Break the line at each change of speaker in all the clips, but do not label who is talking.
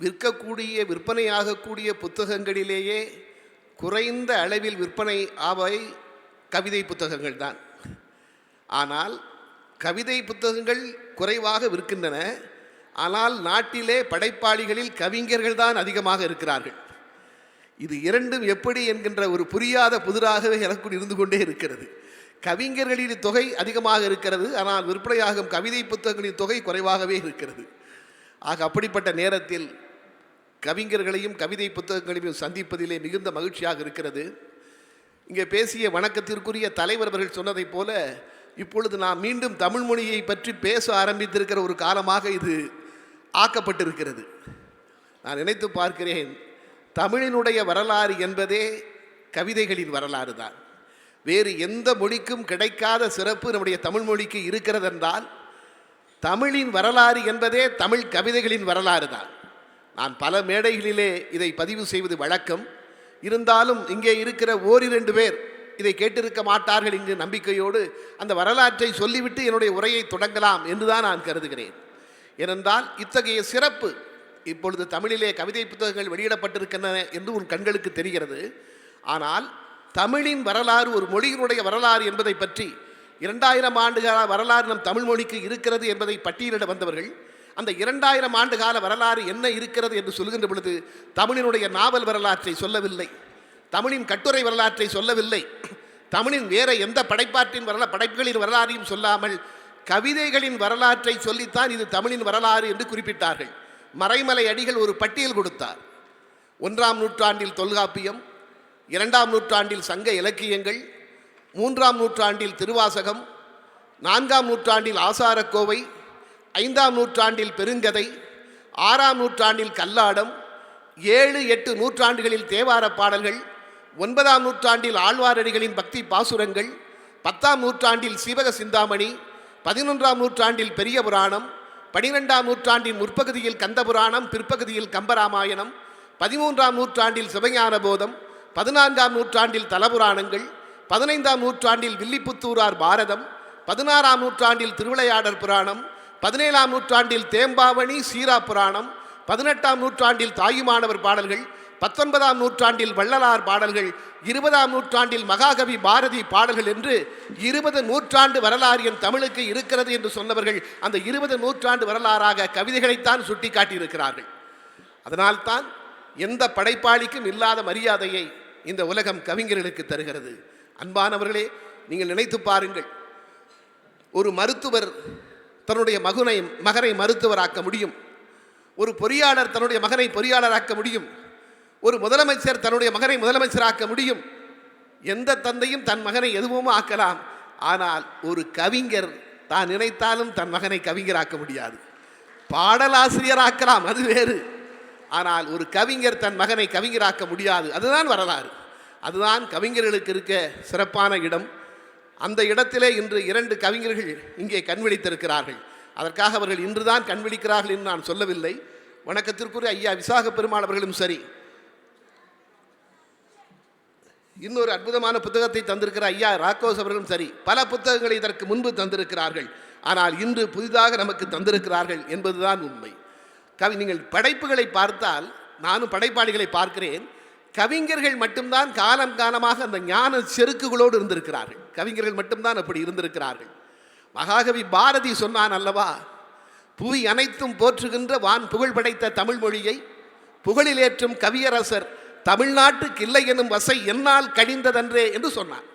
விற்கக்கூடிய விற்பனையாகக்கூடிய புத்தகங்களிலேயே குறைந்த அளவில் விற்பனை ஆவை கவிதை புத்தகங்கள் தான். ஆனால் கவிதை புத்தகங்கள் குறைவாக விற்கின்றன. ஆனால் நாட்டிலே படைப்பாளிகளில் கவிஞர்கள் தான் அதிகமாக இருக்கிறார்கள். இது இரண்டும் எப்படி என்கின்ற ஒரு புரியாத புதிராகவே எனக்கு இருந்து கொண்டே இருக்கிறது. கவிஞர்களின் தொகை அதிகமாக இருக்கிறது. ஆனால் விற்பனையாகும் கவிதை புத்தகங்களின் தொகை குறைவாகவே இருக்கிறது. ஆக அப்படிப்பட்ட நேரத்தில் கவிஞர்களையும் கவிதை புத்தகங்களையும் சந்திப்பதிலே மிகுந்த மகிழ்ச்சியாக இருக்கிறது. இங்கே பேசிய வணக்கத்திற்குரிய தலைவர் அவர்கள் சொன்னதைப் போல இப்பொழுது நாம் மீண்டும் தமிழ் மொழியை பற்றி பேச ஆரம்பித்திருக்கிற ஒரு காலமாக இது ஆக்கப்பட்டிருக்கிறது. நான் நினைத்து பார்க்கிறேன் தமிழினுடைய வரலாறு என்பதே கவிதைகளின் வரலாறு தான். வேறு எந்த மொழிக்கும் கிடைக்காத சிறப்பு நம்முடைய தமிழ் மொழிக்கு இருக்கிறதென்றால் தமிழின் வரலாறு என்பதே தமிழ் கவிதைகளின் வரலாறு தான். நான் பல மேடைகளிலே இதை பதிவு செய்வது வழக்கம். இருந்தாலும் இங்கே இருக்கிற ஓரிரண்டு பேர் இதை கேட்டிருக்க மாட்டார்கள் என்று நம்பிக்கையோடு அந்த வரலாற்றை சொல்லிவிட்டு என்னுடைய உரையை தொடங்கலாம் என்றுதான் நான் கருதுகிறேன். ஏனென்றால் இத்தகைய சிறப்பு இப்பொழுது தமிழிலே கவிதை புத்தகங்கள் வெளியிடப்பட்டிருக்கின்றன என்று உன் கண்களுக்கு தெரிகிறது. ஆனால் தமிழின் வரலாறு ஒரு மொழியினுடைய வரலாறு என்பதை பற்றி இரண்டாயிரம் ஆண்டுகால வரலாறு நம் தமிழ் மொழிக்கு இருக்கிறது என்பதை பட்டியலிட வந்தவர்கள் அந்த இரண்டாயிரம் ஆண்டு கால வரலாறு என்ன இருக்கிறது என்று சொல்கின்ற பொழுது தமிழினுடைய நாவல் வரலாற்றை சொல்லவில்லை. தமிழின் கட்டுரை வரலாற்றை சொல்லவில்லை. தமிழின் வேற எந்த படைப்பாற்றின் வரலா படைப்புகளின் வரலாறையும் சொல்லாமல் கவிதைகளின் வரலாற்றை சொல்லித்தான் இது தமிழின் வரலாறு என்று குறிப்பிட்டார்கள். மறைமலை அடிகள் ஒரு பட்டியல் கொடுத்தார். ஒன்றாம் நூற்றாண்டில் தொல்காப்பியம் இரண்டாம் நூற்றாண்டில் சங்க இலக்கியங்கள் மூன்றாம் நூற்றாண்டில் திருவாசகம் நான்காம் நூற்றாண்டில் ஆசாரக்கோவை ஐந்தாம் நூற்றாண்டில் பெருங்கதை ஆறாம் நூற்றாண்டில் கல்லாடம் ஏழு எட்டு நூற்றாண்டுகளில் தேவார பாடல்கள் ஒன்பதாம் நூற்றாண்டில் ஆழ்வாரடிகளின் பக்தி பாசுரங்கள் பத்தாம் நூற்றாண்டில் சீவக சிந்தாமணி பதினொன்றாம் நூற்றாண்டில் பெரிய புராணம் பனிரெண்டாம் நூற்றாண்டின் முற்பகுதியில் கந்தபுராணம் பிற்பகுதியில் கம்பராமாயணம் பதிமூன்றாம் நூற்றாண்டில் சிவஞான போதம் பதினான்காம் நூற்றாண்டில் தலபுராணங்கள் பதினைந்தாம் நூற்றாண்டில் வில்லிபுத்தூரார் பாரதம் பதினாறாம் நூற்றாண்டில் திருவிளையாடற் புராணம் பதினேழாம் நூற்றாண்டில் தேம்பாவணி சீரா புராணம் பதினெட்டாம் நூற்றாண்டில் தாயுமானவர் பாடல்கள் பத்தொன்பதாம் நூற்றாண்டில் வள்ளலார் பாடல்கள் இருபதாம் நூற்றாண்டில் மகாகவி பாரதி பாடல்கள் என்று இருபது நூற்றாண்டு வரலாறு என் தமிழுக்கு இருக்கிறது என்று சொன்னவர்கள் அந்த இருபது நூற்றாண்டு வரலாறாக கவிதைகளைத்தான் சுட்டி காட்டியிருக்கிறார்கள் அதனால்தான் எந்த படைப்பாளிக்கும் இல்லாத மரியாதையை இந்த உலகம் கவிஞர்களுக்கு தருகிறது. அன்பானவர்களே நீங்கள் நினைத்து பாருங்கள் ஒரு மருத்துவர் தன்னுடைய மகனை மகனை மருத்துவராக்க முடியும். ஒரு பொறியாளர் தன்னுடைய மகனை பொறியாளராக்க முடியும். ஒரு முதலமைச்சர் தன்னுடைய மகனை முதலமைச்சராக்க முடியும். எந்த தந்தையும் தன் மகனை எதுவும் ஆக்கலாம். ஆனால் ஒரு கவிஞர் தான் நினைத்தாலும் தன் மகனை கவிஞராக்க முடியாது. பாடலாசிரியராக்கலாம் அது வேறு. ஆனால் ஒரு கவிஞர் தன் மகனை கவிஞராக்க முடியாது. அதுதான் வரலாறு. அதுதான் கவிஞர்களுக்கு இருக்க சிறப்பான இடம். அந்த இடத்திலே இன்று இரண்டு கவிஞர்கள் இங்கே கண்விழித்திருக்கிறார்கள். அதற்காக அவர்கள் இன்றுதான் கண்விழிக்கிறார்கள் என்று நான் சொல்லவில்லை. வணக்கத்திற்குரிய ஐயா விசாக பெருமாள் அவர்களும் சரி. இன்னொரு அற்புதமான புத்தகத்தை தந்திருக்கிற ஐயா ராக்கோஸ் அவர்களும் சரி. பல புத்தகங்களை இதற்கு முன்பு தந்திருக்கிறார்கள். ஆனால் இன்று புதிதாக நமக்கு தந்திருக்கிறார்கள் என்பதுதான் உண்மை. கவி நீங்கள் படைப்புகளை பார்த்தால் நானும் படைப்பாளிகளை பார்க்கிறேன். கவிஞர்கள் மட்டும்தான் காலம் காலமாக அந்த ஞான செருக்குகளோடு இருந்திருக்கிறார்கள். கவிஞர்கள் மட்டும்தான் அப்படி இருந்திருக்கிறார்கள். மகாகவி பாரதி சொன்னான் அல்லவா புவி அனைத்தும் போற்றுகின்ற வான் புகழ் படைத்த தமிழ் மொழியை புகழிலேற்றும் கவியரசர் தமிழ்நாட்டுக்கு இல்லை எனும் வசை என்னால் கழிந்ததன்றே என்று சொன்னார்.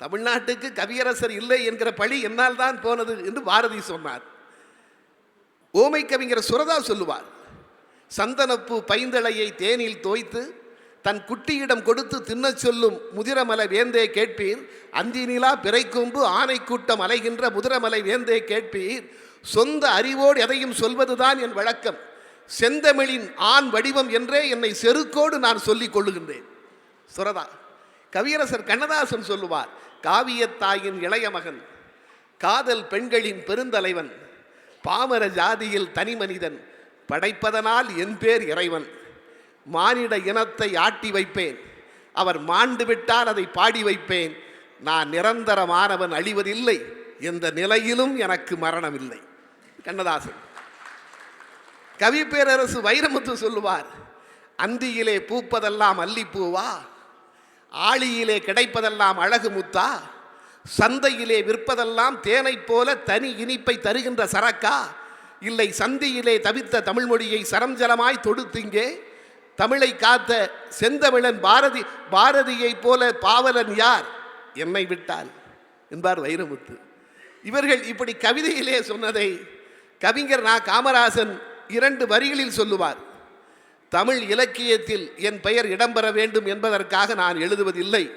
தமிழ்நாட்டுக்கு கவியரசர் இல்லை என்கிற பழி என்னால் தான் போனது என்று பாரதி சொன்னார். ஓமை கவிஞர் சுரதா சொல்லுவார் சந்தனப்பூ பைந்தளையை தேனில் தோய்த்து தன் குட்டியிடம் கொடுத்து தின்னச் சொல்லும் முதிரமலை வேந்தே கேட்பீர். அந்தி நிலா பிறைக்கொம்பு ஆனை கூட்டம் அலைகின்ற முதிரமலை வேந்தே கேட்பீர். சொந்த அறிவோடு எதையும் சொல்வதுதான் என் வழக்கம். செந்தமிழின் ஆண் வடிவம் என்றே என்னை செருக்கோடு நான் சொல்லிக் கொள்ளுகின்றேன். சுரதா கவியரசர் கண்ணதாசன் சொல்லுவார் காவியத்தாயின் இளைய மகன் காதல் பெண்களின் பெருந்தலைவன் பாமர ஜாதியில் தனி மனிதன் படைப்பதனால் என் பேர் இறைவன். மானிட இனத்தை ஆட்டி வைப்பேன். அவர் மாண்டு விட்டால் அதை பாடி வைப்பேன். நான் நிரந்தரமானவன் அழிவதில்லை. எந்த நிலையிலும் எனக்கு மரணம் இல்லை கண்ணதாசன். கவி பேரரசு வைரமுத்து சொல்லுவார் அந்தியிலே பூப்பதெல்லாம் அல்லிப்பூவா? ஆழியிலே கிடைப்பதெல்லாம் அழகு முத்தா? சந்தையிலே விற்பதெல்லாம் தேனைப் போல தனி இனிப்பை தருகின்ற சரக்கா? இல்லை சந்தியிலே தவித்த தமிழ்மொழியை சரஞ்சலமாய் தொடுத்திங்கே தமிழை காத்த செந்தமிழன் பாரதி பாரதியைப் போல பாவலன் யார்? என்னை விட்டால். என்பார் வைரமுத்து. இவர்கள் இப்படி கவிதையிலே சொன்னதை கவிஞர் நா. காமராசன் இரண்டு வரிகளில் சொல்லுவார். தமிழ் இலக்கியத்தில் என் பெயர் இடம்பெற வேண்டும் என்பதற்காக நான் எழுதுவதில்லை.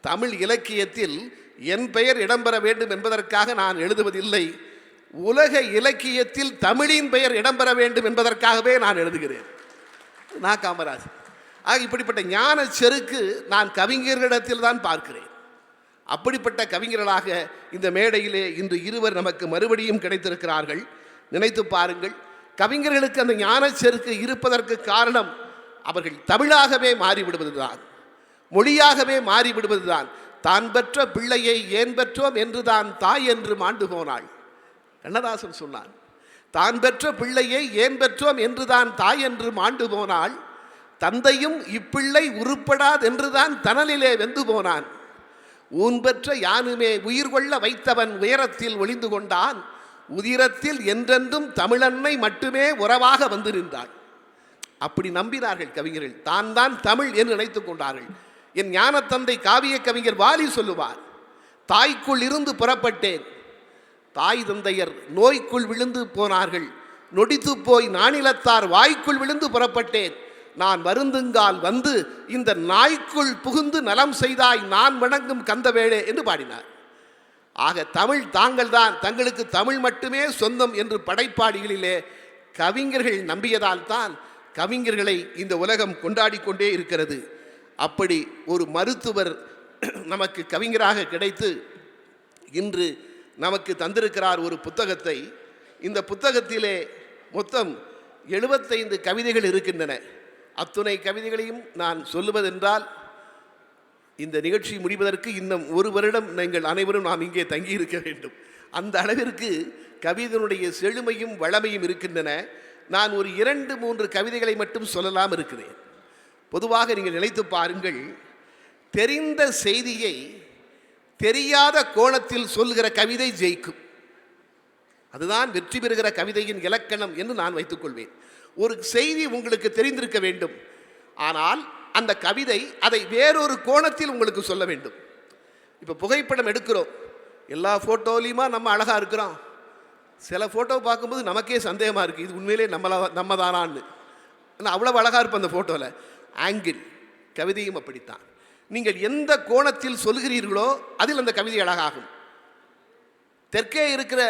தமிழ் இலக்கியத்தில் என் பெயர் இடம்பெற வேண்டும் என்பதற்காக நான் எழுதுவதில்லை. உலக இலக்கியத்தில் தமிழின் பெயர் இடம்பெற வேண்டும் என்பதற்காகவே நான் எழுதுகிறேன். நான் காமராஜ். ஆக இப்படிப்பட்ட ஞான செருக்கு நான் கவிஞர்களிடத்தில் தான் பார்க்கிறேன். அப்படிப்பட்ட கவிஞர்களாக இந்த மேடையிலே இன்று இருவர் நமக்கு மறுபடியும் கிடைத்திருக்கிறார்கள். நினைத்து பாருங்கள் கவிஞர்களுக்கு அந்த ஞான செருக்கு இருப்பதற்கு காரணம் அவர்கள் தமிழாகவே மாறிவிடுவதுதான். மொழியாகவே மாறிவிடுவதுதான். தான் பெற்ற பிள்ளையை ஏன் பெற்றோம் என்று தான் தாய் என்று மாண்டு போனாள். கண்ணதாசன் சொன்னான் தான் பெற்ற பிள்ளையை ஏன் பெற்றோம் என்றுதான் தாய் என்று மாண்டு போனாள். தந்தையும் இப்பிள்ளை உருப்படாது என்றுதான் தனலிலே வெந்து போனான். ஊன் பெற்ற யானுமே உயிர் கொள்ள வைத்தவன் உயரத்தில் ஒளிந்து கொண்டான். உதிரத்தில் என்றென்றும் தமிழன்னை மட்டுமே உறவாக வந்து நின்றாள் அப்படி நம்பினார்கள் கவிஞர்கள். தான் தான் தமிழ் என்று நினைத்துக் கொண்டார்கள். என் ஞானத்தந்தை காவிய கவிஞர் வாலி சொல்லுவார் தாய்க்குள் இருந்து புறப்பட்டேன். தாய் தந்தையர் நோய்க்குள் விழுந்து போனார்கள். நொடித்து போய் நானிலத்தார் வாய்க்குள் விழுந்து புறப்பட்டேன். நான் வருந்துங்கால் வந்து இந்த நாய்க்குள் புகுந்து நலம் செய்தாய் நான் வணங்கும் கந்தவேளே என்று பாடினார். ஆக தமிழ் தாங்கள் தான் தங்களுக்கு தமிழ் மட்டுமே சொந்தம் என்று படைப்பாளிகளிலே கவிஞர்கள் நம்பியதால் தான் கவிஞர்களை இந்த உலகம் கொண்டாடி கொண்டே இருக்கிறது. அப்படி ஒரு மருத்துவர் நமக்கு கவிஞராக கிடைத்து இன்று நமக்கு தந்திருக்கிறார் ஒரு புத்தகத்தை. இந்த புத்தகத்திலே மொத்தம் எழுபத்தைந்து கவிதைகள் இருக்கின்றன. அத்துணை கவிதைகளையும் நான் சொல்லுவதென்றால் இந்த நிகழ்ச்சி முடிவதற்கு இன்னும் ஒரு வருடம் நீங்கள் அனைவரும் நாம் இங்கே தங்கியிருக்க வேண்டும். அந்த அளவிற்கு கவிதனுடைய செழுமையும் வளமையும் இருக்கின்றன. நான் ஒரு இரண்டு மூன்று கவிதைகளை மட்டும் சொல்லலாம் இருக்கிறேன். பொதுவாக நீங்கள் நினைத்து பாருங்கள் தெரிந்த செய்தியை தெரியாத கோணத்தில் சொல்கிற கவிதை ஜெயிக்கும். அதுதான் வெற்றி பெறுகிற கவிதையின் இலக்கணம் என்று நான் வைத்துக்கொள்வேன். ஒரு செய்தி உங்களுக்கு தெரிந்திருக்க வேண்டும். ஆனால் அந்த கவிதை அதை வேறொரு கோணத்தில் உங்களுக்கு சொல்ல வேண்டும். இப்போ புகைப்படம் எடுக்கிறோம். எல்லா ஃபோட்டோலையுமா நம்ம அழகாக இருக்கிறோம். சில ஃபோட்டோ பார்க்கும்போது நமக்கே சந்தேகமாக இருக்குது இது உண்மையிலே நம்மளா நம்ம தானான்னு ஆனால் அவ்வளவு அழகாக இருப்போம் அந்த ஃபோட்டோவில் ஆங்கிள் கவிதையும் அப்படித்தான். நீங்கள் எந்த கோணத்தில் சொல்கிறீர்களோ அதில் அந்த கவிதை அழகாகும். தெற்கே இருக்கிற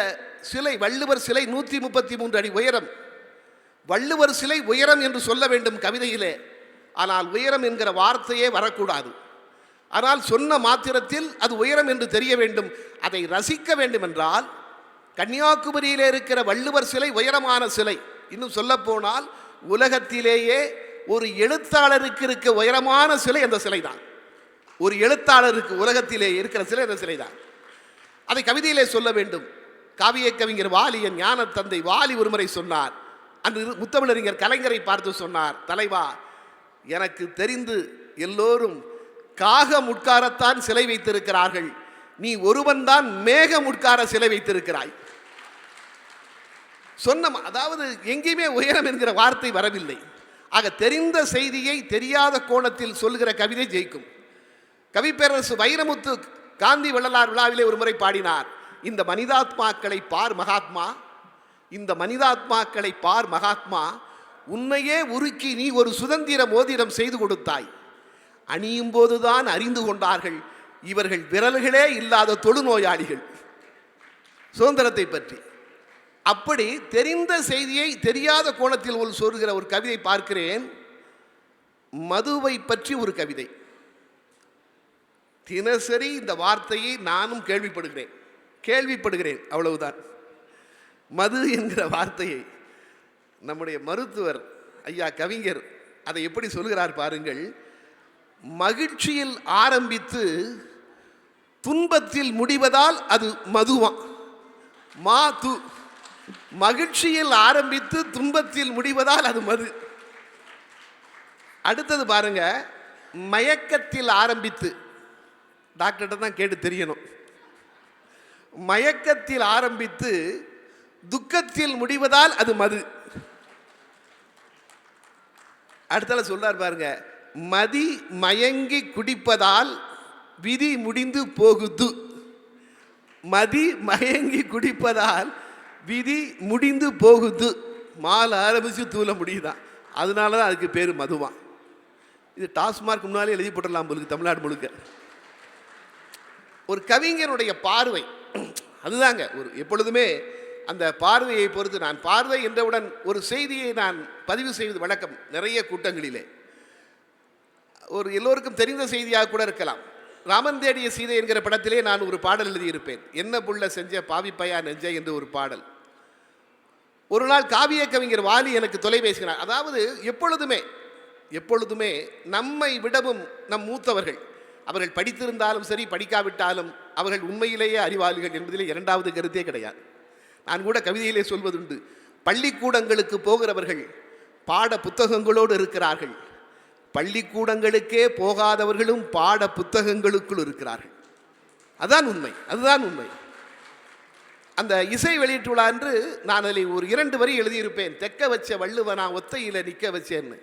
சிலை வள்ளுவர் சிலை நூற்றி முப்பத்தி மூன்று அடி உயரம். வள்ளுவர் சிலை உயரம் என்று சொல்ல வேண்டும் கவிதையிலே. ஆனால் உயரம் என்கிற வார்த்தையே வரக்கூடாது. ஆனால் சொன்ன மாத்திரத்தில் அது உயரம் என்று தெரிய வேண்டும். அதை ரசிக்க வேண்டும் என்றால் கன்னியாகுமரியிலே இருக்கிற வள்ளுவர் சிலை உயரமான சிலை. இன்னும் சொல்லப்போனால் உலகத்திலேயே ஒரு எழுத்தாளருக்கு இருக்க உயரமான சிலை அந்த சிலை தான் ஒரு எழுத்தாளருக்கு உலகத்திலே இருக்கிற சிலை அந்த சிலை தான் அதை கவிதையிலே சொல்ல வேண்டும். காவிய கவிஞர் வாலியன் ஞான தந்தை வாலி ஒருமுறை சொன்னார். அந்த முத்தமிழறிஞர் கலைஞரை பார்த்து சொன்னார் தலைவா எனக்கு தெரிந்து எல்லோரும் காகம் உட்காரத்தான் சிலை வைத்திருக்கிறார்கள். நீ ஒருவன் தான் மேகம் உட்கார சிலை வைத்திருக்கிறாய். சொன்ன அதாவது எங்கேயுமே உயரம் என்கிற வார்த்தை வரவில்லை. ஆக தெரிந்த செய்தியை தெரியாத கோணத்தில் சொல்கிற கவிதை ஜெயிக்கும். கவிப்பேரரசு வைரமுத்து காந்தி வள்ளலார் விழாவிலே ஒரு முறை பாடினார். இந்த மனிதாத்மாக்களை பார் மகாத்மா இந்த மனிதாத்மாக்களை பார் மகாத்மா உன்னையே உருக்கி நீ ஒரு சுதந்திர மோதிரம் செய்து கொடுத்தாய். அணியும் போதுதான் அறிந்து கொண்டார்கள் இவர்கள் விரல்களே இல்லாத தொழுநோயாளிகள். சுதந்திரத்தை பற்றி. அப்படி தெரிந்த செய்தியை தெரியாத கோணத்தில் ஒரு சொல்கிற ஒரு கவிதை பார்க்கிறேன். மதுவை பற்றி ஒரு கவிதை. தினசரி இந்த வார்த்தையை நானும் கேள்விப்படுகிறேன். கேள்விப்படுகிறேன் அவ்வளவுதான். மது என்கிற வார்த்தையை நம்முடைய மருத்துவர் ஐயா கவிஞர் அதை எப்படி சொல்கிறார் பாருங்கள். மகிழ்ச்சியில் ஆரம்பித்து துன்பத்தில் முடிவதால் அது மதுவா. மா து மகிழ்ச்சியில் ஆரம்பித்து துன்பத்தில் முடிவதால் அது மது. அடுத்தது பாருங்க மயக்கத்தில் ஆரம்பித்து. டாக்டர்கிட்ட தான் கேட்டு தெரியணும். மயக்கத்தில் ஆரம்பித்து துக்கத்தில் முடிவதால் அது மது. அடுத்தால சொல்றார் பாருங்க மதி மயங்கி குடிப்பதால் விதி முடிந்து போகுது. மதி மயங்கி குடிப்பதால் விதி முடிந்து போகுது. மாலை ஆரம்பித்து தூள முடியுதான் அதனால தான் அதுக்கு பேர் மதுவான் இது டாஸ்மார்க் முன்னாலே எழுதி போட்டுடலாம் முழுக்க தமிழ்நாடு முழுக்க. ஒரு கவிஞனுடைய பார்வை. அதுதாங்க ஒரு எப்பொழுதுமே அந்த பார்வையை பொறுத்து நான் பார்வை என்றவுடன் ஒரு செய்தியை நான் பதிவு செய்வது வழக்கம் நிறைய கூட்டங்களிலே. ஒரு எல்லோருக்கும் தெரிந்த செய்தியாக கூட இருக்கலாம். ராமன் தேடிய சீதை என்கிற படத்திலே நான் ஒரு பாடல் எழுதியிருப்பேன். என்ன புள்ள செஞ்ச பாவிப்பையா நெஞ்ச என்று ஒரு பாடல். ஒரு நாள் காவிய கவிஞர் வாலி எனக்கு தொலைபேசினார். அதாவது எப்பொழுதுமே எப்பொழுதுமே நம்மை விடவும் நம் மூத்தவர்கள். அவர்கள் படித்திருந்தாலும் சரி படிக்காவிட்டாலும் அவர்கள் உண்மையிலேயே அறிவாளிகள் என்பதிலே இரண்டாவது கருத்தே கிடையாது. நான் கூட கவிதையிலே சொல்வதுண்டு பள்ளிக்கூடங்களுக்கு போகிறவர்கள் பாட புத்தகங்களோடு இருக்கிறார்கள். பள்ளிக்கூடங்களுக்கே போகாதவர்களும் பாட புத்தகங்களுக்குள் இருக்கிறார்கள். அதான் உண்மை அதுதான் உண்மை. அந்த இசை வெளியீட்டு விழா அன்று நான் அதில் ஒரு இரண்டு வரி எழுதியிருப்பேன். தெக்க வச்ச வள்ளுவனா ஒத்தையில் நிற்க வச்சேன்னு.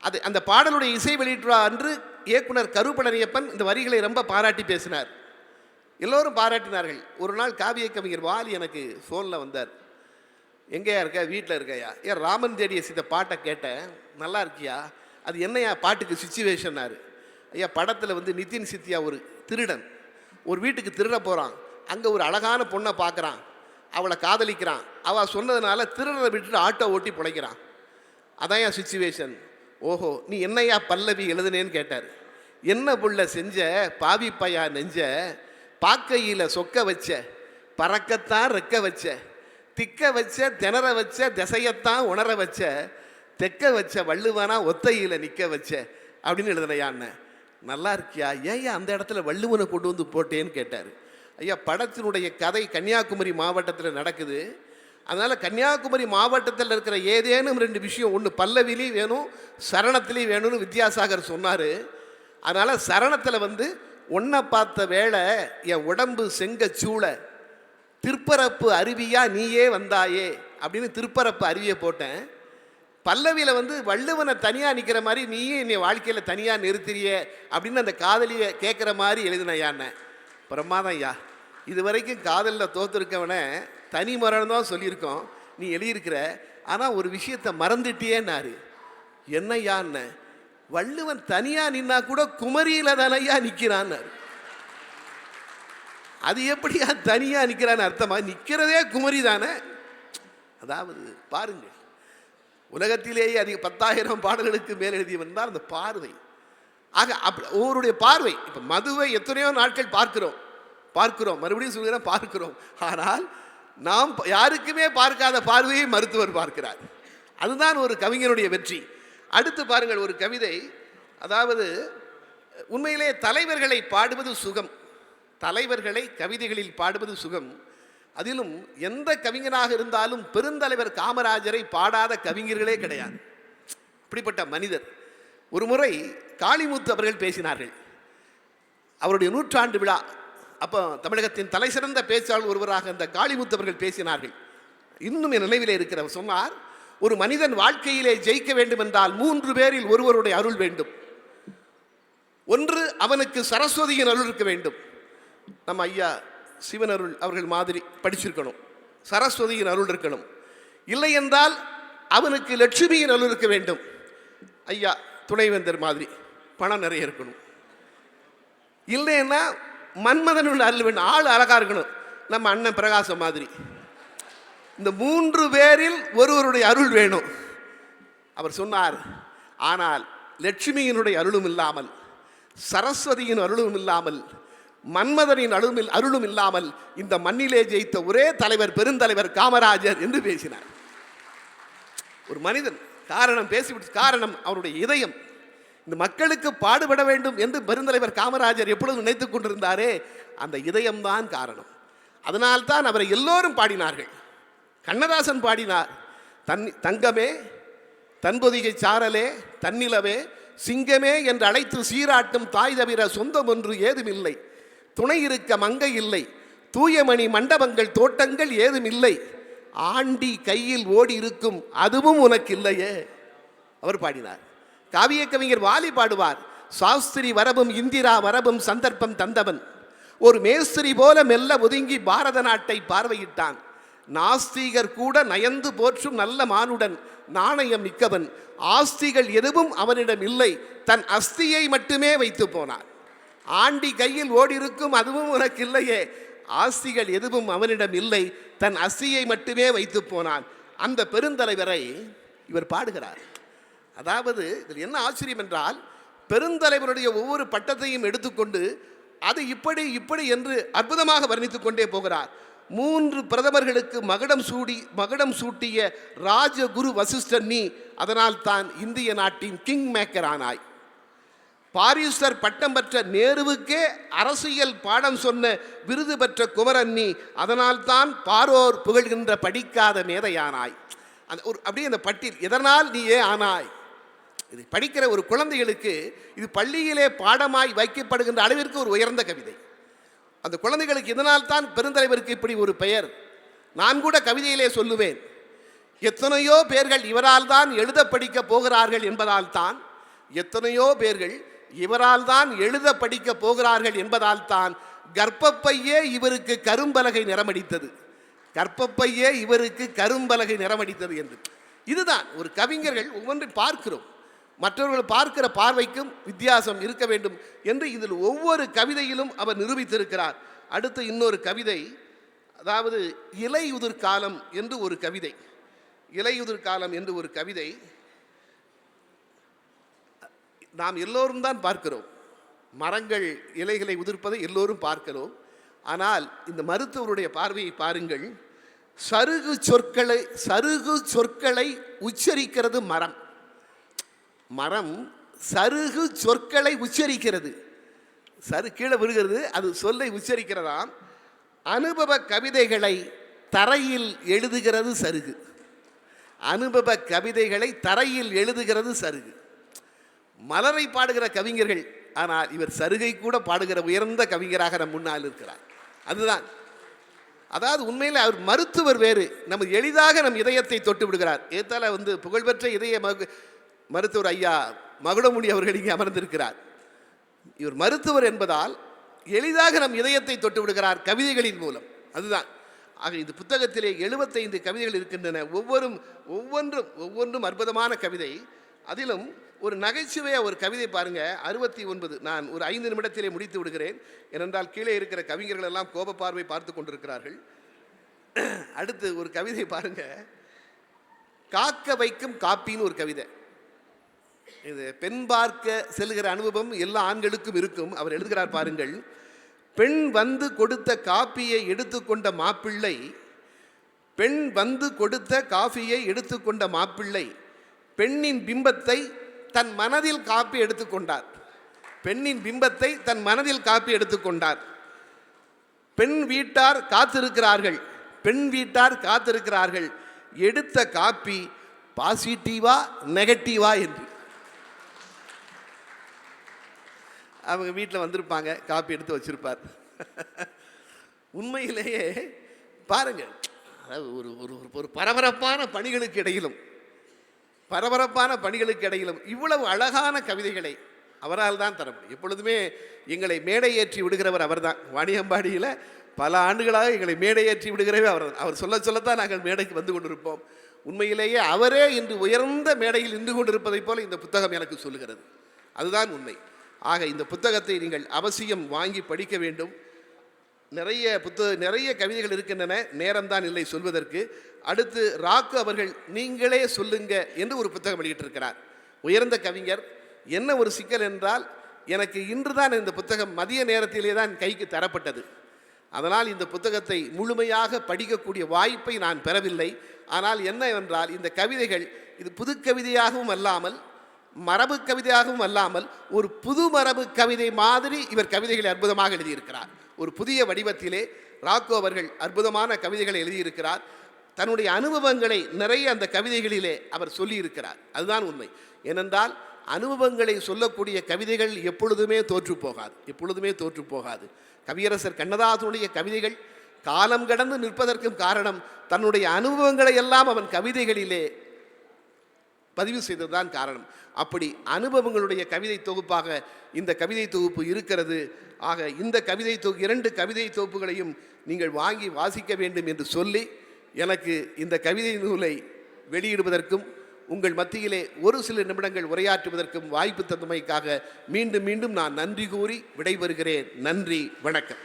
அது அந்த பாடலுடைய இசை வெளியீட்டு விழா அன்று இயக்குனர் கருப்பணரியப்பன் இந்த வரிகளை ரொம்ப பாராட்டி பேசினார். எல்லோரும் பாராட்டினார்கள். ஒரு நாள் காவிய கவிஞர் வாலி எனக்கு ஃபோனில் வந்தார். எங்கேயா இருக்க? வீட்டில் இருக்கையா? ஏன் ராமன் தேடிய சித்த பாட்டை கேட்டேன். நல்லா இருக்கியா? அது என்னையா பாட்டுக்கு சுச்சுவேஷன்னாரு ஐயா படத்தில் வந்து நிதின் சித்தியா ஒரு திருடன். ஒரு வீட்டுக்கு திருட போகிறான் அங்கே ஒரு அழகான பொண்ணை பார்க்குறான் அவளை காதலிக்கிறான். அவள் சொன்னதுனால திருடனை விட்டுட்டு ஆட்டோ ஓட்டி பிழைக்கிறான். அதான் என் சுச்சுவேஷன் ஓஹோ நீ என்னையா பல்லவி எழுதுனேன்னு கேட்டார். என்ன புள்ள செஞ்ச பாவி பையா நெஞ்ச பாக்கையில் சொக்க வச்ச பறக்கத்தான் ரெக்க வச்ச திக்க வச்ச திணற வச்ச திசையத்தான் உணர வச்ச தெக்க வச்ச வள்ளுவனா ஒத்தையில் நிற்க வச்ச அப்படின்னு எழுதுனையான்னு நல்லா இருக்கியா? ஏன் அந்த இடத்துல வள்ளுவனை கொண்டு வந்து போட்டேன்னு கேட்டார். ஐயா படத்தினுடைய கதை கன்னியாகுமரி மாவட்டத்தில் நடக்குது. அதனால் கன்னியாகுமரி மாவட்டத்தில் இருக்கிற ஏதேனும் ரெண்டு விஷயம் ஒன்று பல்லவிலையும் வேணும் சரணத்திலையும் வேணும்னு வித்யாசாகர் சொன்னார். அதனால் சரணத்தில் வந்து ஒன்றை பார்த்த வேளை என் உடம்பு செங்க சூளை திருப்பரப்பு அருவியா நீயே வந்தாயே அப்படின்னு திருப்பரப்பு அருவியை போட்டேன். பல்லவியில் வந்து வள்ளுவனை தனியாக நிற்கிற மாதிரி நீயே என்னை வாழ்க்கையில் தனியாக நிறுத்திறிய அப்படின்னு அந்த காதலியை கேட்குற மாதிரி எழுதினையான்னு பிரமாதம் ஐயா இது வரைக்கும் காதலில் தோத்துருக்கவனை தனி மரணம் தான் சொல்லியிருக்கோம். நீ எழுதியிருக்கிற ஆனால் ஒரு விஷயத்தை மறந்துட்டியேன்னாரு. என்னையான்னு வள்ளுவன் தனியாக நின்னா கூட குமரியில் தானையா நிற்கிறான்னாரு அது எப்படியா தனியாக நிற்கிறான்னு அர்த்தமா? நிற்கிறதே குமரி தானே? அதாவது பாருங்கள். உலகத்திலேயே அதிக பத்தாயிரம் பாடல்களுக்கு மேல் எழுதியவன் தான் அந்த பார்வை. ஆக அப்படி ஒவ்வொருடைய பார்வை இப்போ மதுவை எத்தனையோ நாட்கள் பார்க்கிறோம். பார்க்கிறோம். மறுபடியும் சொல்கிறேன் பார்க்கிறோம். ஆனால் நாம் யாருக்குமே பார்க்காத பார்வையை மருத்துவர் பார்க்கிறார். அதுதான் ஒரு கவிஞனுடைய வெற்றி. அடுத்து பாருங்கள் ஒரு கவிதை. அதாவது உண்மையிலே தலைவர்களை பாடுவது சுகம். தலைவர்களை கவிதைகளில் பாடுவது சுகம். அதிலும் எந்த கவிஞனாக இருந்தாலும் பெருந்தலைவர் காமராஜரை பாடாத கவிஞர்களே கிடையாது. இப்படிப்பட்ட மனிதர். ஒரு முறை காளிமுத்து அவர்கள் பேசினார்கள். அவருடைய நூற்றாண்டு விழா அப்போ தமிழகத்தின் தலை சிறந்த பேச்சாளர் ஒருவராக அந்த காளிமுத்து அவர்கள் பேசினார்கள். இன்னும் என் நினைவிலே இருக்கிறவர் சொன்னார் ஒரு மனிதன் வாழ்க்கையிலே ஜெயிக்க வேண்டும் என்றால் மூன்று பேரில் ஒருவருடைய அருள் வேண்டும். ஒன்று அவனுக்கு சரஸ்வதியின் அருள் இருக்க வேண்டும். நம்ம ஐயா சிவன் அருள் அவர்கள் மாதிரி படிச்சிருக்கணும். சரஸ்வதியின் அருள் இருக்கணும். இல்லை என்றால் அவனுக்கு லட்சுமியின் அருள் இருக்க வேண்டும். ஐயா துணைவேந்தர் மாதிரி பணம் நிறைய இருக்கணும். இல்லைன்னா மன்மதன் அருள் வேண்டும் ஆள் அழகா இருக்கணும். நம்ம அண்ணன் பிரகாசம் மாதிரி. இந்த மூன்று பேரில் ஒருவருடைய அருள் வேணும். அவர் சொன்னார் ஆனால் லட்சுமியினுடைய அருளும் இல்லாமல் சரஸ்வதியின் அருளும் இல்லாமல் மன்மதனின் அருளும் அருளும் இல்லாமல் இந்த மண்ணிலே ஜெயித்த ஒரே தலைவர் பெருந்தலைவர் காமராஜர் என்று பேசினார். ஒரு மனிதன் காரணம் பேசிவிட்டு காரணம் அவருடைய இதயம். இந்த மக்களுக்கு பாடுபட வேண்டும் என்று பெருந்தலைவர் காமராஜர் எப்பொழுதும் நினைத்துக் கொண்டிருந்தாரே அந்த இதயம்தான் காரணம். அதனால்தான் அவரை எல்லோரும் பாடினார்கள். கண்ணதாசன் பாடினார் தன் தங்கமே தன்பொதிகை சாரலே தன்னிலவே சிங்கமே என்று அழைத்து சீராட்டும் தாய் தவிர சொந்தம் ஒன்று ஏதுமில்லை. துணை இருக்க மங்கை இல்லை. தூயமணி மண்டபங்கள் தோட்டங்கள் ஏதும் இல்லை ஆண்டி கையில் ஓடி இருக்கும் அதுவும் உனக்கு இல்லையே. அவர் பாடினார். காவிய கவிஞர் வாலி பாடுவார். சாஸ்திரி வரவும் இந்திரா வரவும் சந்தர்ப்பம் தந்தவன். ஒரு மேஸ்திரி போல மெல்ல ஒதுங்கி பாரத நாட்டை பார்வையிட்டான். நாஸ்திகர் கூட நயந்து போற்றும் நல்ல மானுடன் நாணயம் மிக்கவன். ஆஸ்திகள் எதுவும் அவனிடம் இல்லை. தன் அஸ்தியை மட்டுமே வைத்து போனான். ஆண்டி கையில் ஓடிருக்கும் அதுவும் உனக்கு இல்லையே ஆஸ்திகள் எதுவும் அவனிடம் இல்லை. தன் அஸ்தியை மட்டுமே வைத்து போனான். அந்த பெருந்தலைவரை இவர் பாடுகிறார். அதாவது இதில் என்ன ஆச்சரியம் என்றால் பெருந்தலைவருடைய ஒவ்வொரு பட்டத்தையும் எடுத்துக்கொண்டு அது இப்படி இப்படி என்று அற்புதமாக வர்ணித்துக் கொண்டே போகிறார். மூன்று பிரதமர்களுக்கு மகுடம் சூடி மகுடம் சூட்டிய ராஜகுரு வசிஷ்டன் நீ அதனால் தான் இந்திய நாட்டின் கிங் மேக்கர் ஆனாய். பாரிஸ்டர் பட்டம் பெற்ற நேருவுக்கே அரசியல் பாடம் சொன்ன விருது பெற்ற குமரன் நீ அதனால் தான் பாரோர் புகழ்கின்ற படிக்காத மேதையானாய். அந்த ஒரு அப்படியே அந்த பட்டியல் எதனால் நீ ஏன் ஆனாய்? இது படிக்கிற ஒரு குழந்தைகளுக்கு இது பள்ளியிலே பாடமாய் வைக்கப்படுகின்ற அளவிற்கு ஒரு உயர்ந்த கவிதை. அந்த குழந்தைகளுக்கு இதனால் தான் பெருந்தலைவருக்கு இப்படி ஒரு பெயர்? நான் கூட கவிதையிலே சொல்லுவேன். எத்தனையோ பேர்கள் இவரால் தான் எழுத படிக்க போகிறார்கள் என்பதால் தான் எத்தனையோ பேர்கள் இவரால் தான் எழுத படிக்க போகிறார்கள் என்பதால் தான் கர்ப்பப்பையே இவருக்கு கரும்பலகை நிறமடித்தது. கர்ப்பப்பையே இவருக்கு கரும்பலகை நிறமடித்தது என்று. இதுதான் ஒரு கவிஞர்கள் ஒவ்வொன்றை பார்க்கிறோம். மற்றவர்கள் பார்க்கிற பார்வைக்கும் வித்தியாசம் இருக்க வேண்டும் என்று இதில் ஒவ்வொரு கவிதையிலும் அவர் நிரூபித்திருக்கிறார். அடுத்து இன்னொரு கவிதை அதாவது இலையுதிர் காலம் என்று ஒரு கவிதை. இலையுதிர் காலம் என்று ஒரு கவிதை. நாம் எல்லோரும் தான் பார்க்கிறோம். மரங்கள் இலைகளை உதிர்ப்பதை எல்லோரும் பார்க்கிறோம். ஆனால் இந்த மருத்துவருடைய பார்வையை பாருங்கள். சருகு சொற்களை சருகு சொற்களை உச்சரிக்கிறது மரம். மரம் சருகு சொற்களை உச்சரிக்கிறது. சரு கீழே விழுகிறது அது சொல்லை உச்சரிக்கிறதாம். அனுபவ கவிதைகளை தரையில் எழுதுகிறது சருகு. அனுபவ கவிதைகளை தரையில் எழுதுகிறது சருகு. மலரை பாடுகிற கவிஞர்கள் ஆனால் இவர் சருகை கூட பாடுகிற உயர்ந்த கவிஞராக நம் முன்னால் இருக்கிறார். அதுதான். அதாவது உண்மையில் அவர் மருத்துவர் வேறு. நம்ம எளிதாக நம் இதயத்தை தொட்டு விடுகிறார். ஏத்தால வந்து புகழ்பெற்ற இதய மருத்துவர் ஐயா மகுடமுடி அவர்கள் இங்கே அமர்ந்திருக்கிறார். இவர் மருத்துவர் என்பதால் எளிதாக நம் இதயத்தை தொட்டு விடுகிறார் கவிதைகளின் மூலம். அதுதான். ஆக இந்த புத்தகத்திலே எழுபத்தைந்து கவிதைகள் இருக்கின்றன. ஒவ்வொரும் ஒவ்வொன்றும் ஒவ்வொன்றும் அற்புதமான கவிதை. அதிலும் ஒரு நகைச்சுவையாக ஒரு கவிதை பாருங்க. அறுபத்தி ஒன்பது நான் ஒரு ஐந்து நிமிடத்திலே முடித்து விடுகிறேன். ஏனென்றால் கீழே இருக்கிற கவிஞர்கள் எல்லாம் கோப பார்வை பார்த்து கொண்டிருக்கிறார்கள். அடுத்து ஒரு கவிதை பாருங்க. காக்க வைக்கும் காப்பின்னு ஒரு கவிதை. இது பெண் பார்க்க செல்கிற அனுபவம் எல்லா ஆண்களுக்கும் இருக்கும். அவர் எழுதுகிறார் பாருங்கள் பெண் வந்து கொடுத்த காப்பியை எடுத்துக்கொண்ட மாப்பிள்ளை பெண் வந்து கொடுத்த காஃபியை எடுத்துக்கொண்ட மாப்பிள்ளை பெண்ணின் பிம்பத்தை தன் மனதில் காப்பி எடுத்துக்கொண்டார். பெண்ணின் பிம்பத்தை தன் மனதில் காப்பி எடுத்துக்கொண்டார். பெண் வீட்டார் காத்திருக்கிறார்கள் பெண் வீட்டார் காத்திருக்கிறார்கள். எடுத்த காப்பி பாசிட்டிவா நெகட்டிவா என்று. அவங்க வீட்டில் வந்திருப்பாங்க காப்பி எடுத்து வச்சிருப்பார். உண்மையிலேயே பாருங்கள் அதாவது ஒரு ஒரு ஒரு- ஒரு பரபரப்பான பணிகளுக்கு இடையிலும் பரபரப்பான பணிகளுக்கு இடையிலும் இவ்வளவு அழகான கவிதைகளை அவரால் தான் தர முடியும். எப்பொழுதுமே எங்களை மேடை ஏற்றி விடுகிறவர் அவர்தான். வாணியம்பாடியில் பல ஆண்டுகளாக எங்களை மேடை ஏற்றி விடுகிறவே அவர் அவர் சொல்ல சொல்லத்தான் நாங்கள் மேடைக்கு வந்து கொண்டிருப்போம். உண்மையிலேயே அவரே இன்று உயர்ந்த மேடையில் நின்று கொண்டிருப்பதைப் போல இந்த புத்தகம் எனக்கு சொல்லுகிறது. அதுதான் உண்மை. ஆக இந்த புத்தகத்தை நீங்கள் அவசியம் வாங்கி படிக்க வேண்டும். நிறைய புத்தக நிறைய கவிதைகள் இருக்கின்றன. நேரம்தான் இல்லை சொல்வதற்கு. அடுத்து ராக்கு அவர்கள் நீங்களே சொல்லுங்க என்று ஒரு புத்தகம் வெளியிட்டிருக்கிறார். உயர்ந்த கவிஞர் என்ன ஒரு சிக்கல் என்றால் எனக்கு இன்றுதான் இந்த புத்தகம் மதிய நேரத்திலே தான் கைக்கு தரப்பட்டது. அதனால் இந்த புத்தகத்தை முழுமையாக படிக்கக்கூடிய வாய்ப்பை நான் பெறவில்லை. ஆனால் என்ன என்றால் இந்த கவிதைகள் இது புது கவிதையாகவும் அல்லாமல் மரபு கவிதையாகவும் அல்லாமல் ஒரு புது மரபு கவிதை மாதிரி இவர் கவிதைகளை அற்புதமாக எழுதியிருக்கிறார். ஒரு புதிய வடிவத்திலே ராக்கோ அவர்கள் அற்புதமான கவிதைகளை எழுதியிருக்கிறார். தன்னுடைய அனுபவங்களை நிறைய அந்த கவிதைகளிலே அவர் சொல்லியிருக்கிறார். அதுதான் உண்மை. ஏனென்றால் அனுபவங்களை சொல்லக்கூடிய கவிதைகள் எப்பொழுதுமே தோற்று போகாது. எப்பொழுதுமே தோற்று போகாது. கவியரசர் கண்ணதாசனுடைய கவிதைகள் காலம் கடந்து நிற்பதற்கும் காரணம் தன்னுடைய அனுபவங்களை எல்லாம் அவன் கவிதைகளிலே பதிவு செய்ததுதான் காரணம். அப்படி அனுபவங்களுடைய கவிதை தொகுப்பாக இந்த கவிதை தொகுப்பு இருக்கிறது. ஆக இந்த கவிதை தொகு இரண்டு கவிதை தொகுப்புகளையும் நீங்கள் வாங்கி வாசிக்க வேண்டும் என்று சொல்லி எனக்கு இந்த கவிதை நூலை வெளியிடுவதற்கும் உங்கள் மத்தியிலே ஒரு சில நிமிடங்கள் உரையாற்றுவதற்கும் வாய்ப்பு தந்தமைக்காக மீண்டும் மீண்டும் நான் நன்றி கூறி விடைபெறுகிறேன். நன்றி வணக்கம்.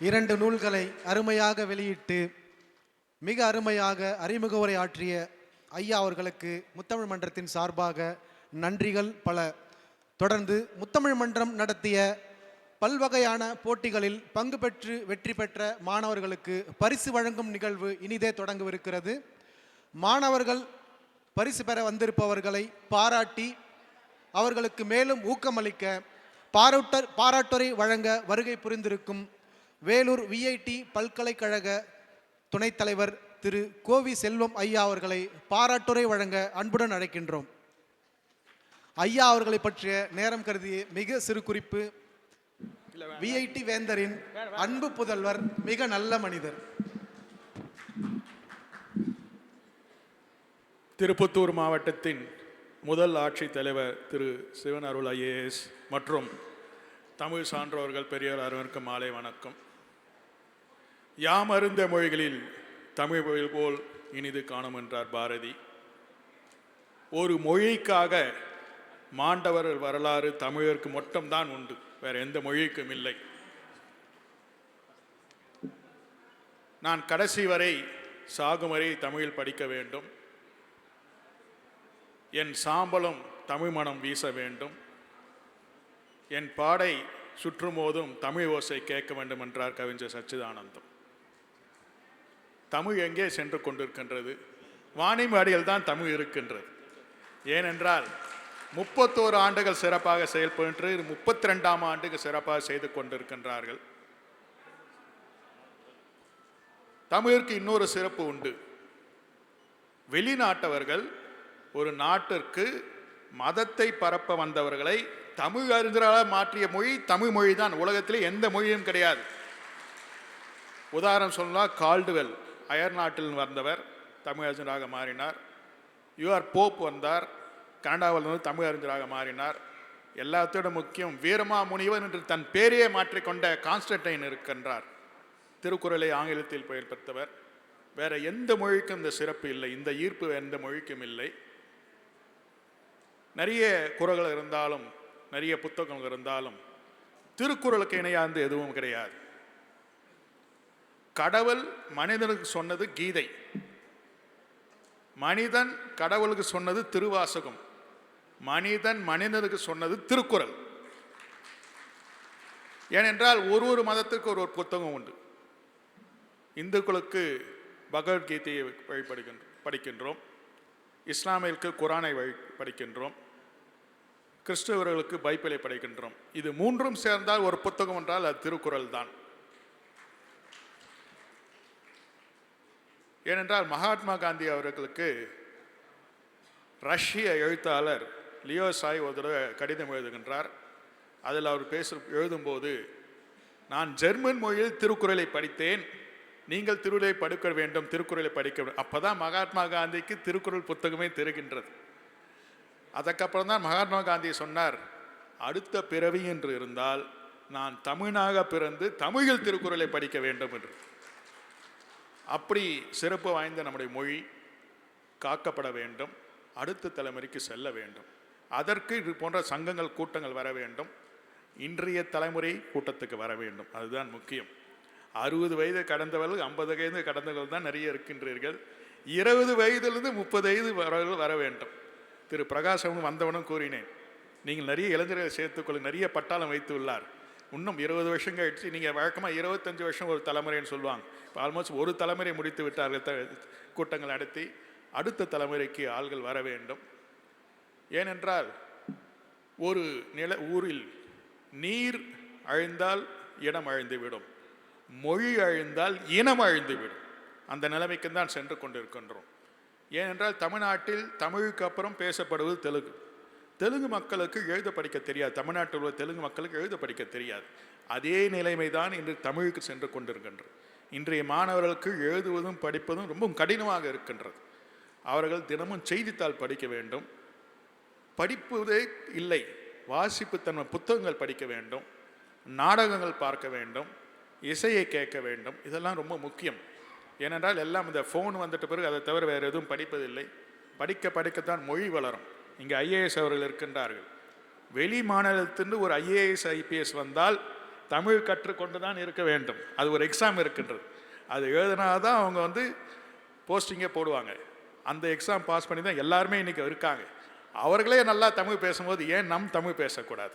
இரண்டு நூல்களை அருமையாக வெளியிட்டு மிக அருமையாக அறிமுக உரை ஆற்றிய ஐயா அவர்களுக்கு முத்தமிழ் மன்றத்தின் சார்பாக நன்றிகள் பல. தொடர்ந்து முத்தமிழ் மன்றம் நடத்திய பல்வகையான போட்டிகளில் பங்கு பெற்று வெற்றி பெற்ற மாணவர்களுக்கு பரிசு வழங்கும் நிகழ்வு இனிதே தொடங்கவிருக்கிறது. மாணவர்கள் பரிசு பெற வந்திருப்பவர்களை பாராட்டி அவர்களுக்கு மேலும் ஊக்கமளிக்க பாராட்ட பாராட்டுரை வழங்க வருகை புரிந்திருக்கும் வேலூர் விஐடி பல்கலைக்கழக துணைத் தலைவர் திரு கோவி செல்வம் ஐயா அவர்களை பாராட்டுரை வழங்க அன்புடன் அழைக்கின்றோம். ஐயா அவர்களை பற்றிய நேரம் கருதிய மிக சிறு குறிப்பு. விஐடி வேந்தரின் அன்பு புதல்வர் மிக நல்ல மனிதர்.
திருப்பத்தூர் மாவட்டத்தின் முதல் ஆட்சித் தலைவர் திரு சிவன் அருள் ஐஏஎஸ் மற்றும் தமிழ் சான்றோர்கள் பெரியோர் அருவருக்கும் மாலை வணக்கம். யாம் அருந்த மொழிகளில் தமிழ் மொழி போல் இனிது காணும் என்றார் பாரதி. ஒரு மொழிக்காக மாண்டவர் வரலாறு தமிழருக்கு மட்டும்தான் உண்டு. வேற எந்த மொழிக்கும் இல்லை. நான் கடைசி வரை சாகும் வரை தமிழில் படிக்க வேண்டும். என் சாம்பலும் தமிழ் மனம் வீச வேண்டும். என் பாடை சுற்றும்போதும் தமிழ் ஓசை கேட்க வேண்டும் என்றார் கவிஞர் சச்சிதானந்தம். தமிழ் எங்கே சென்று கொண்டிருக்கின்றது? வானிமாடியில் தான் தமிழ் இருக்கின்றது. ஏனென்றால் முப்பத்தோரு ஆண்டுகள் சிறப்பாக செயல்பட்டு முப்பத்தி ரெண்டாம் ஆண்டுக்கு சிறப்பாக செய்து கொண்டிருக்கின்றார்கள். தமிழிற்கு இன்னொரு சிறப்பு உண்டு. வெளிநாட்டவர்கள் ஒரு நாட்டிற்கு மதத்தை பரப்ப வந்தவர்களை தமிழ் அறிஞராக மாற்றிய மொழி தமிழ் மொழி தான் உலகத்திலே எந்த மொழியும் கிடையாது. உதாரணம் சொல்லலாம் கால்டுவெல். அயர் நாட்டில் வந்தவர் தமிழ் அறிஞராக மாறினார் யூஆர் போப் வந்தார். கனடாவில் இருந்து தமிழ் அறிஞராக மாறினார். எல்லாத்தோட முக்கியம் வீரமா முனிவர் என்று தன் பேரையே மாற்றிக்கொண்ட கான்ஸ்டன்டைன் இருக்கின்றார். திருக்குறளை ஆங்கிலத்தில் பெயர்பெற்றவர் வேற எந்த மொழிக்கும் இந்த சிறப்பு இல்லை. இந்த ஈர்ப்பு எந்த மொழிக்கும் இல்லை. நிறைய குரல்கள் இருந்தாலும் நிறைய புத்தகங்கள் இருந்தாலும் திருக்குறளுக்கு இணையாந்து எதுவும் கிடையாது. கடவுள் மனிதனுக்கு சொன்னது கீதை. மனிதன் கடவுளுக்கு சொன்னது திருவாசகம். மனிதன் மனிதனுக்கு சொன்னது திருக்குறள். ஏனென்றால் ஒரு ஒரு மதத்துக்கு ஒரு ஒரு புத்தகம் உண்டு. இந்துக்களுக்கு பகவத்கீதையை வழிபடுகின்ற படிக்கின்றோம். இஸ்லாமியருக்கு குரானை வழி படிக்கின்றோம். கிறிஸ்தவர்களுக்கு பைபிளை படிக்கின்றோம். இது மூன்றும் சேர்ந்தால் ஒரு புத்தகம் என்றால் அது திருக்குறள் தான். ஏனென்றால் மகாத்மா காந்தி அவர்களுக்கு ரஷ்ய எழுத்தாளர் லியோ சாய் ஒரு தடவை கடிதம் எழுதுகின்றார். அதில் அவர் பேச எழுதும்போது நான் ஜெர்மன் மொழியில் திருக்குறளை படித்தேன். நீங்கள் திருக்குறளை படுக்க வேண்டும் திருக்குறளை படிக்க வேண்டும். அப்பதான் மகாத்மா காந்திக்கு திருக்குறள் புத்தகமே தெரிகின்றது. அதுக்கப்புறம் தான் மகாத்மா காந்தி சொன்னார் அடுத்த பிறவி என்று இருந்தால் நான் தமிழனாக பிறந்து தமிழில் திருக்குறளை படிக்க வேண்டும் என்று. அப்படி சிறப்பு வாய்ந்த நம்முடைய மொழி காக்கப்பட வேண்டும் அடுத்த தலைமுறைக்கு செல்ல வேண்டும். அதற்கு இது போன்ற சங்கங்கள் கூட்டங்கள் வர வேண்டும். இன்றைய தலைமுறை கூட்டத்துக்கு வர வேண்டும். அதுதான் முக்கியம். அறுபது வயது கடந்தவர்கள் ஐம்பது வயது கடந்தவர்கள் தான் நிறைய இருக்கின்றீர்கள். இருபது வயதிலிருந்து முப்பது வயது வரவர்கள் வர வேண்டும். திரு பிரகாசமும் வந்தவனும் கூறினேன். நீங்கள் நிறைய இளைஞர்களை சேர்த்துக்கொள்ள நிறைய பட்டாளம் வைத்து உள்ளார். இன்னும் இருபது வருஷம் கழிச்சு நீங்கள் வழக்கமாக இருபத்தஞ்சி வருஷம் ஒரு தலைமுறைன்னு சொல்லுவாங்க. இப்போ ஆல்மோஸ்ட் ஒரு தலைமுறை முடித்து விட்டார்கள் த- கூட்டங்கள் நடத்தி அடுத்த தலைமுறைக்கு ஆள்கள் வர வேண்டும். ஏனென்றால் ஒரு நில ஊரில் நீர் அழிந்தால் இடம் அழிந்து விடும் மொழி அழிந்தால் இனம் அழிந்துவிடும். அந்த நிலைமைக்கு தான் சென்று கொண்டிருக்கின்றோம். ஏனென்றால் தமிழ்நாட்டில் தமிழுக்கு அப்புறம் பேசப்படுவது தெலுங்கு. தெலுங்கு மக்களுக்கு எழுத படிக்க தெரியாது. தமிழ்நாட்டில் உள்ள தெலுங்கு மக்களுக்கு எழுத படிக்க தெரியாது. அதே நிலைமை தான் இன்று தமிழுக்கு சென்று கொண்டிருக்கின்றது. இன்றைய மாணவர்களுக்கு எழுதுவதும் படிப்பதும் ரொம்ப கடினமாக இருக்கின்றது. அவர்கள் தினமும் செய்தித்தாள் படிக்க வேண்டும். படிப்பதே இல்லை. வாசிப்பு தன்மை புத்தகங்கள் படிக்க வேண்டும். நாடகங்கள் பார்க்க வேண்டும். இசையை கேட்க வேண்டும். இதெல்லாம் ரொம்ப முக்கியம். ஏனென்றால் எல்லாம் இந்த ஃபோன் வந்துட்ட பிறகு அதை தவிர வேறு எதுவும் படிப்பதில்லை. படிக்க படிக்கத்தான் மொழி வளரும். இங்கே ஐஏஎஸ் அவர்கள் இருக்கின்றார்கள். வெளி மாநிலத்திலிருந்து ஒரு ஐஏஎஸ் ஐபிஎஸ் வந்தால் தமிழ் கற்றுக்கொண்டு தான் இருக்க வேண்டும். அது ஒரு எக்ஸாம் இருக்கின்றது. அது எழுதினாதான் அவங்க வந்து போஸ்டிங்கே போடுவாங்க. அந்த எக்ஸாம் பாஸ் பண்ணி தான் எல்லாருமே இன்றைக்கி இருக்காங்க. அவர்களே நல்லா தமிழ் பேசும்போது ஏன் நம் தமிழ் பேசக்கூடாது?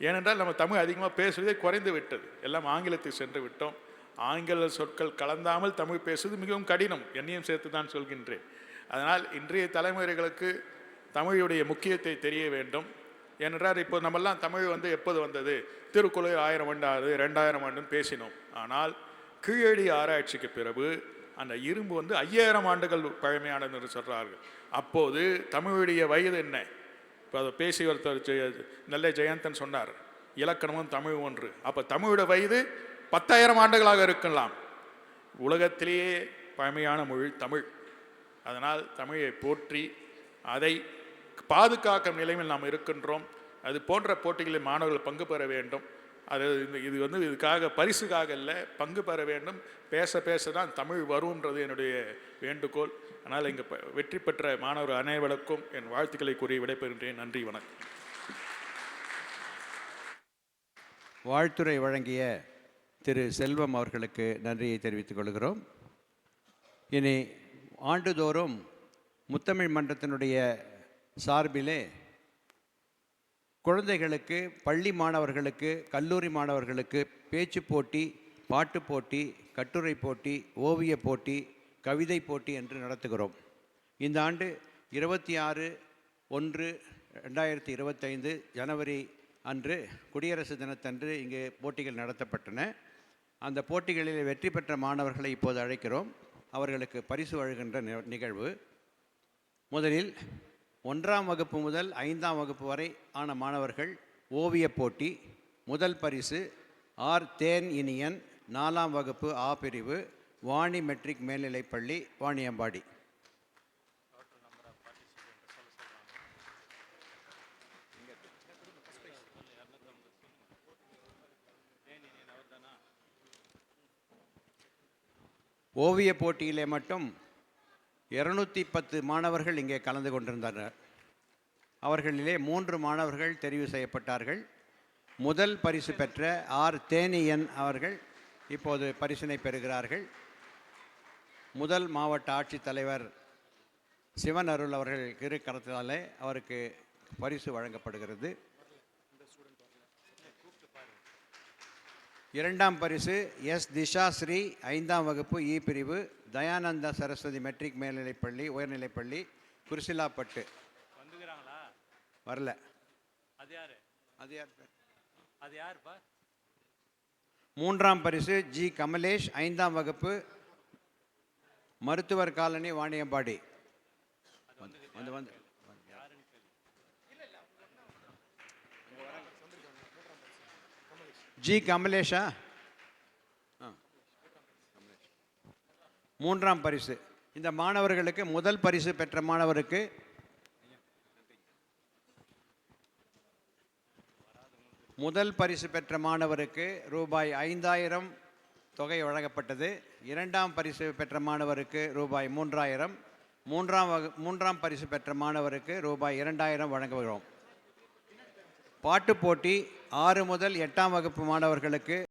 ஏனென்றால் நம்ம தமிழ் அதிகமாக பேசுவதே குறைந்து விட்டது. எல்லாம் ஆங்கிலத்துக்கு சென்று விட்டோம். ஆங்கில சொற்கள் கலந்தாமல் தமிழ் பேசுவது மிகவும் கடினம். என்னையும் சேர்த்து தான் சொல்கின்றேன். அதனால் இன்றைய தலைமுறைகளுக்கு தமிழுடைய முக்கியத்தை தெரிய வேண்டும். ஏனென்றால் இப்போ நம்மெல்லாம் தமிழ் வந்து எப்போது வந்தது? திருக்குறள் ஆயிரம் ஆண்டு ரெண்டாயிரம் ஆண்டுன்னு பேசினோம். ஆனால் கீழடி ஆராய்ச்சிக்கு பிறகு அந்த இரும்பு வந்து ஐயாயிரம் ஆண்டுகள் பழமையானது என்று சொல்கிறார்கள் அப்போது தமிழுடைய வயது என்ன? இப்போ அதை பேசி ஒருத்தர் நல்ல ஜெயந்தன் சொன்னார் இலக்கணமும் தமிழ் ஒன்று. அப்போ தமிழோட வயது பத்தாயிரம் ஆண்டுகளாக இருக்கலாம். உலகத்திலேயே பழமையான மொழி தமிழ். அதனால் தமிழை போற்றி அதை பாதுகாக்கும் நிலைமையில் நாம் இருக்கின்றோம். அது போன்ற போட்டிகளில் மாணவர்கள் பங்கு பெற வேண்டும். அது இந்த- இது வந்து இதுக்காக பரிசுக்காக இல்லை பங்கு பெற வேண்டும். பேச பேச தான் தமிழ் வரும்ன்றது என்னுடைய வேண்டுகோள். ஆனால் இங்கே வெற்றி பெற்ற மாணவர் அனைவருக்கும் என் வாழ்த்துக்களை கூறி விடைபெறுகின்றேன் நன்றி வணக்கம்.
வாழ்த்துரை வழங்கிய திரு செல்வம் அவர்களுக்கு நன்றியை தெரிவித்துக் கொள்கிறோம். இனி ஆண்டுதோறும் முத்தமிழ் மன்றத்தினுடைய சார்பிலே குழந்தைகளுக்கு பள்ளி மாணவர்களுக்கு கல்லூரி மாணவர்களுக்கு பேச்சு போட்டி பாட்டு போட்டி கட்டுரை போட்டி ஓவிய போட்டி கவிதை போட்டி என்று நடத்துகிறோம். இந்த ஆண்டு இருபத்தி ஆறு ஒன்று ரெண்டாயிரத்தி இருபத்தைந்து ஜனவரி அன்று குடியரசு தினத்தன்று இங்கே போட்டிகள் நடத்தப்பட்டன. அந்த போட்டிகளில் வெற்றி பெற்ற மாணவர்களை இப்போது அழைக்கிறோம். அவர்களுக்கு பரிசு வழங்குகின்ற நிகழ்வு. முதலில் ஒன்றாம் வகுப்பு முதல் ஐந்தாம் வகுப்பு வரை ஆன மாணவர்கள் ஓவியப் போட்டி முதல் பரிசு ஆர் தேன் இனியன் நாலாம் வகுப்பு ஆ பிரிவு வாணி மெட்ரிக் மேல்நிலைப்பள்ளி வாணியம்பாடி. ஓவியப் போட்டியிலே மட்டும் இருநூற்றி பத்து மாணவர்கள் இங்கே கலந்து கொண்டிருந்தனர். அவர்களிலே மூன்று மாணவர்கள் தெரிவு செய்யப்பட்டார்கள். முதல் பரிசு பெற்ற ஆர். தேனியன் அவர்கள் இப்போது பரிசினை பெறுகிறார்கள். முதல் மாவட்ட ஆட்சித்தலைவர் சிவன் அருள் அவர்கள் இரு கரத்தினாலே அவருக்கு பரிசு வழங்கப்படுகிறது. இரண்டாம் பரிசு எஸ். திஷா ஸ்ரீ ஐந்தாம் வகுப்பு இ பிரிவு தயானந்தா சரஸ்வதி மெட்ரிக் மேல்நிலைப்பள்ளி உயர்நிலைப்பள்ளி குருசிலாப்பட்டு.
வந்துக்கிறாங்களா?
வரல.
அது யாரு?
அது யார்
அது யாருப்பா?
மூன்றாம் பரிசு ஜி கமலேஷ் ஐந்தாம் வகுப்பு மருத்துவர் காலனி வாணியம்பாடி. வந்து வந்து ஜி கமலேஷா? மூன்றாம் பரிசு. இந்த மாணவர்களுக்கு முதல் பரிசு பெற்ற மாணவருக்கு முதல் பரிசு பெற்ற மாணவருக்கு ரூபாய் ஐந்தாயிரம் தொகை வழங்கப்பட்டது. இரண்டாம் பரிசு பெற்ற மாணவருக்கு ரூபாய் மூன்றாயிரம். மூன்றாம் வகு மூன்றாம் பரிசு பெற்ற மாணவருக்கு ரூபாய் இரண்டாயிரம் வழங்குகிறோம். பாட்டுப் போட்டி ஆறு முதல் எட்டாம் வகுப்பு மாணவர்களுக்கு